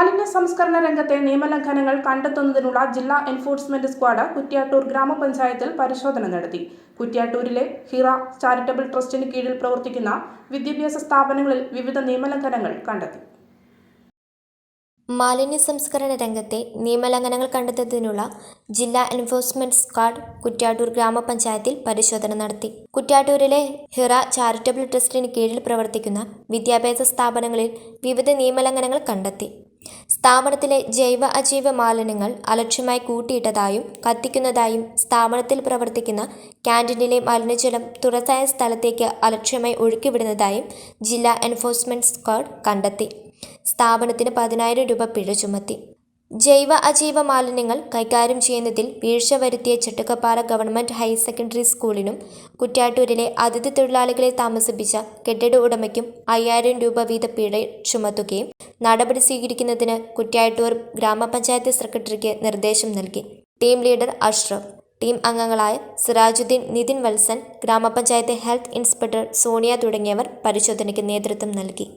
മാലിന്യ സംസ്കരണ രംഗത്തെ നിയമലംഘനങ്ങൾ കണ്ടെത്തുന്നതിനുള്ള ജില്ലാ എൻഫോഴ്സ്മെന്റ് സ്ക്വാഡ് കുറ്റ്യാട്ടൂർ ഗ്രാമപഞ്ചായത്തിൽ പരിശോധന നടത്തി. കുറ്റ്യാട്ടൂരിലെ ഹിറ ചാരിറ്റബിൾ ട്രസ്റ്റിന് കീഴിൽ പ്രവർത്തിക്കുന്ന വിദ്യാഭ്യാസ സ്ഥാപനങ്ങളിൽ വിവിധ നിയമലംഘനങ്ങൾ കണ്ടെത്തി. മാലിന്യ സംസ്കരണ രംഗത്തെ നിയമലംഘനങ്ങൾ കണ്ടെത്തുന്നതിനുള്ള ജില്ലാ എൻഫോഴ്സ്മെന്റ് സ്ക്വാഡ് കുറ്റ്യാട്ടൂർ ഗ്രാമപഞ്ചായത്തിൽ പരിശോധന നടത്തി. കുറ്റ്യാട്ടൂരിലെ ഹിറ ചാരിറ്റബിൾ ട്രസ്റ്റിന് കീഴിൽ പ്രവർത്തിക്കുന്ന വിദ്യാഭ്യാസ സ്ഥാപനങ്ങളിൽ വിവിധ നിയമലംഘനങ്ങൾ കണ്ടെത്തി. സ്ഥാപനത്തിലെ ജൈവ അജൈവ മാലിന്യങ്ങൾ അലക്ഷ്യമായി കൂട്ടിയിട്ടതായും കത്തിക്കുന്നതായും സ്ഥാപനത്തിൽ പ്രവർത്തിക്കുന്ന ക്യാന്റീനിലെ മലിനജലം തുറസായ സ്ഥലത്തേക്ക് അലക്ഷ്യമായി ഒഴുക്കിവിടുന്നതായും ജില്ലാ എൻഫോഴ്സ്മെന്റ് സ്ക്വാഡ് കണ്ടെത്തി. സ്ഥാപനത്തിന് പതിനായിരം രൂപ പിഴ ചുമത്തി. ജൈവ അജൈവ മാലിന്യങ്ങൾ കൈകാര്യം ചെയ്യുന്നതിൽ വീഴ്ച വരുത്തിയ ചെട്ടുക്കപ്പാറ ഗവൺമെന്റ് ഹയർ സെക്കൻഡറി സ്കൂളിനും കുറ്റ്യാട്ടൂരിലെ അതിഥി തൊഴിലാളികളെ താമസിപ്പിച്ച കെട്ടിട ഉടമയ്ക്കും അയ്യായിരം രൂപ വീത പിഴ ചുമത്തുകയും നടപടി സ്വീകരിക്കുന്നതിന് കുറ്റ്യാട്ടൂർ ഗ്രാമപഞ്ചായത്ത് സെക്രട്ടറിക്ക് നിർദ്ദേശം നൽകി. ടീം ലീഡർ അഷ്റഫ് ടീം അംഗങ്ങളായ സിറാജുദ്ദീൻ നിതിൻ വത്സൻ ഗ്രാമപഞ്ചായത്ത് ഹെൽത്ത് ഇൻസ്പെക്ടർ സോണിയ തുടങ്ങിയവർ പരിശോധനയ്ക്ക് നേതൃത്വം നൽകി.